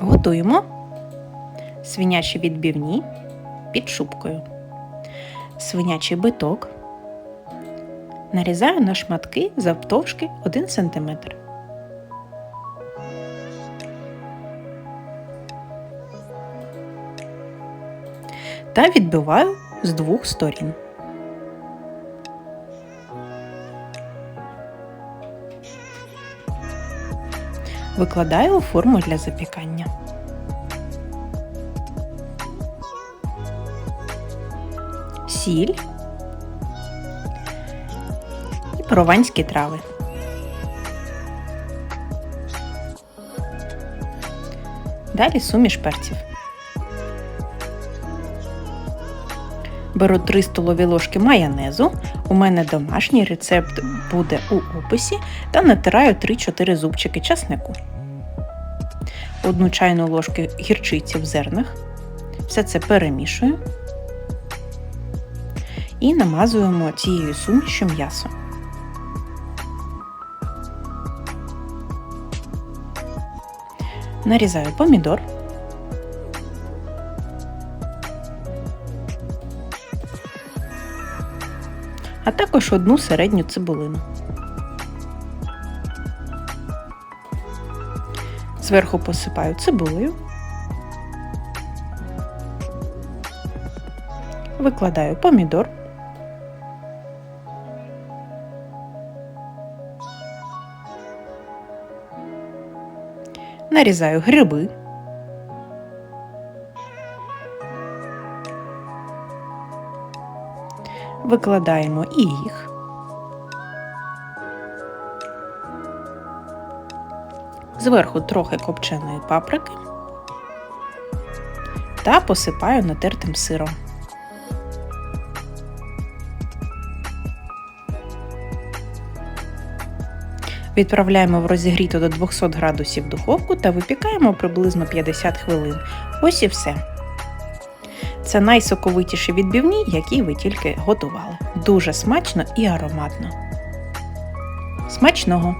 Готуємо свинячі відбивні під шубкою. Свинячий биток нарізаю на шматки завтовшки 1 см. Та відбиваю з двох сторін. Викладаю у форму для запікання. Сіль і прованські трави. Далі суміш перців. Беру 3 столові ложки майонезу. У мене домашній рецепт буде у описі та натираю 3-4 зубчики часнику. Одну чайну ложку гірчиці в зернах. Все це перемішую і намазуємо цією сумішю м'ясо. Нарізаю помідор. А також одну середню цибулину. Зверху посипаю цибулею, викладаю помідор, нарізаю гриби. Викладаємо і їх. Зверху трохи копченої паприки та посипаю натертим сиром. Відправляємо в розігріту до 200 градусів духовку та випікаємо приблизно 50 хвилин. Ось і все. Це найсоковитіші відбивні, які ви тільки готували. Дуже смачно і ароматно. Смачного!